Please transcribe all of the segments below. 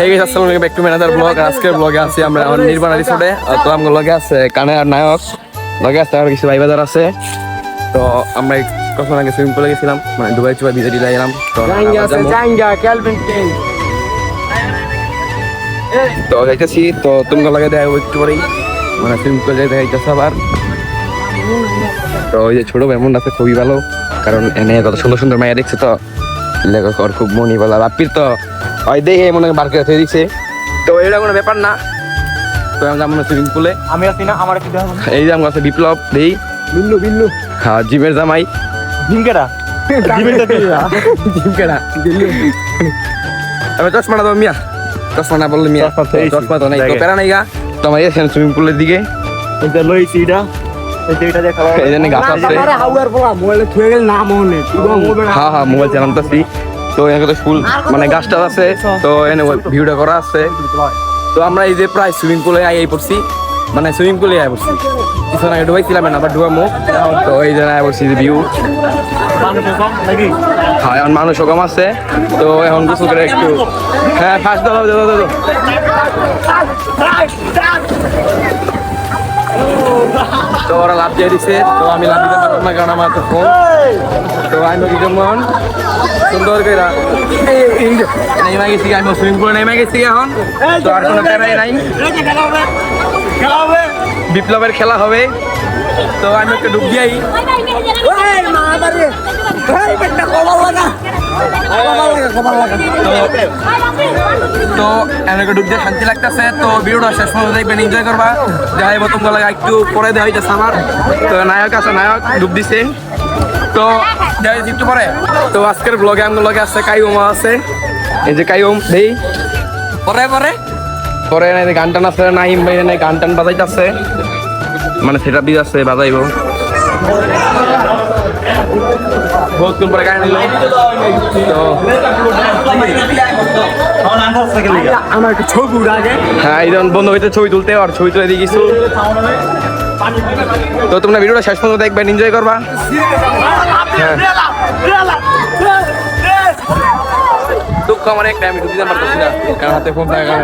ঠিক আছে আসসালামু আলাইকুম ব্যাক টু ম্যানেজার ব্লগ আজকের ব্লগে আছি আমরা আমার নির্বাণ রিসোর্টে তো আমার লগে আছে কানে আর নায়ক লগে আছে আর কিছু ভাই বাজার আছে। তো আমরা কখন আগে সুইমিং পুলে গেছিলাম মানে দুবাই চুবাই ভিজে দিলে গেলাম তো আমরা তো যাইতেছি তো তুমি লাগে দেয় একটু পরেই। মানে সুইমিং পুলে যাইতেছে আবার। তো ওই যে ছোট এমন আছে খুবই ভালো। কারণ এনে কত সুন্দর সুন্দর মায়া দেখছে তো। লেখক ওর খুব মনি বলা বাপির তো ওই দেখে মনে হয় বার করে থয়ে তো এটা কোনো ব্যাপার না। তো আমরা যাব সুইমিং পুলে আমি আছি না আমার দেখাবো এই যে আমার কাছে বিপ্লব দেই। বিল্লু বিল্লু। হ্যাঁ জিমের জামাই। জিমকেটা জিমের জিম কেনা আমি চশমাটা দাও মিয়া। চশমা না বললে মিয়া চশমা তো চশমা নাই। তো। প্যারা নাই গা। তো আমার এসেছেন সুইমিং পুলের দিকে। এটা লইছি এটা। এটা এটা দেখা এই জন্য গাছ আছে। হাউয়ার পোলা মোবাইলে থুয়ে গেল না মনে হ্যাঁ হ্যাঁ মোবাইল চালানতেছি। তো এখানে তো ফুল মানে গাছটা আছে। তো ভিউটা করা আছে। তো আমরা এই যে প্রায় সুইমিং পুলে আই পড়ছি। মানে সুইমিং পুলে আই পড়ছি। কিছুক্ষণ আগে ডুবাইছিলাম না আবার ডুবামো। তো এই জন্য আই পড়ছি ভিউ হ্যাঁ এখন মানুষও কম আছে। তো এখন গোসল করে একটু হ্যাঁ ফার্স্ট দাও দাও দাও তো ওরা লাভ দিয়ে দিছে। তো আমি লাভ দিতে পারলাম না কারণ আমার তো ফোন। তো আমি যেমন সুন্দর করে। নেমে গেছি আমি সুইমিং পুলে নেমে গেছি এখন? তো আর কোনো প্যারাই নাই। বিপ্লবের খেলা হবে। তো আমি একটা ডুব দিয়াই। তো এনাকে ডুব দিয়ে শান্তি লাগতেছে। তো ভিডিওটা শেষ পর্যন্ত দেখবেন এনজয় করবা। যাই বোতম গলা একটু পরে দেওয়া হইতেছে আমার। তো নায়ক আছে নায়ক ডুব দিছে। তো যাই একটু পরে। তো আজকের ব্লগে আমার লগে আছে কাইওমা আছে। এই যে কাইওম দেই। পরে পরে। পরে এনে গান টান আছে নাইম ভাই এনে গান টান বাজাইতেছে। মানে সেটা বিজ আছে বাজাইবো। বহুতক্ষণ পরে গান নিল তো আমার একটু ছবি উড়া আগে। হ্যাঁ এই যেমন বন্ধ হইতে ছবি তুলতে আর ছবি তুলে দিয়ে কিছু। তো তোমরা ভিডিওটা শেষ পর্যন্ত দেখবেন এনজয় করবা। হ্যাঁ। দুঃখ আমার একটা আমি ঢুকতে পারতেছি না কারণ হাতে ফোন থাকার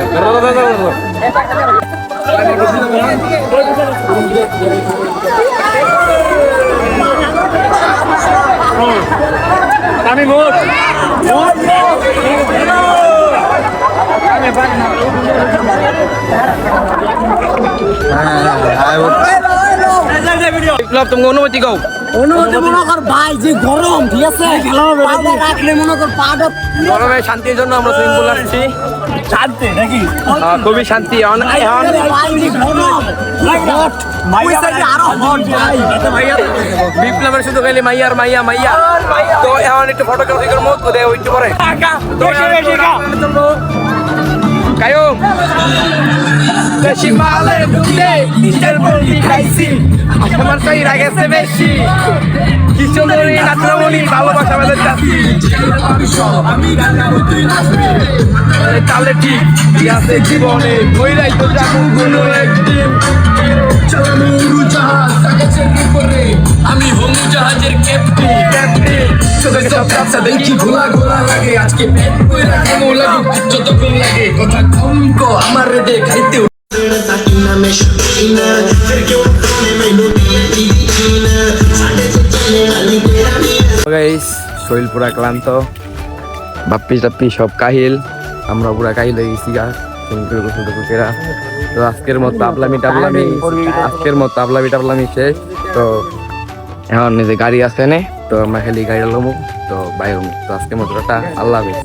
আমি মোট বিপ্লব তুমি অনুমতি গাও অনুমতি মনে কর ভাই আছে? পাউডার রাখলে মনে কর পাউডার গরমে শান্তির জন্য আমরা সুইমিং পুল আসছি। শান্তি নাকি? খুবই শান্তি। ভাই বিপ্লবের শুধু খালি মাইয়ার মাইয়া মাইয়া। তো এখন একটু ফটোগ্রাফি করব দেয় একটু পরে। বেশি মালের দুধে নিজের বন্দি খাইছি। আমার তাই রাগেছে বেশি। কিছু মনে বলি ভালোবাসা আমাদের চাচ্ছি তাহলে ঠিক আছে জীবনে? বইরাই তো যাব কোনো একদিন। সব দেখি ঘোলা ঘোলা লাগে। আজকে পেট কইরা কেমন লাগুক যতক্ষণ লাগে। কথা কম কো, আমার রেডে খাইতে শরীর পুরা ক্লান্ত। বাপ্পি টাপ্পি সব কাহিল। আমরা পুরা কাহিল হয়ে গেছি গা। সুন্দর তো আজকের মতো আবলামি টাবলামি আজকের মতো আবলামি টাবলামি শেষ। তো এখন নিজে গাড়ি আছে নে তো আমরা খালি গাড়ি লমু তো হমু। তো আজকের মতো আল্লাহ হাফেজ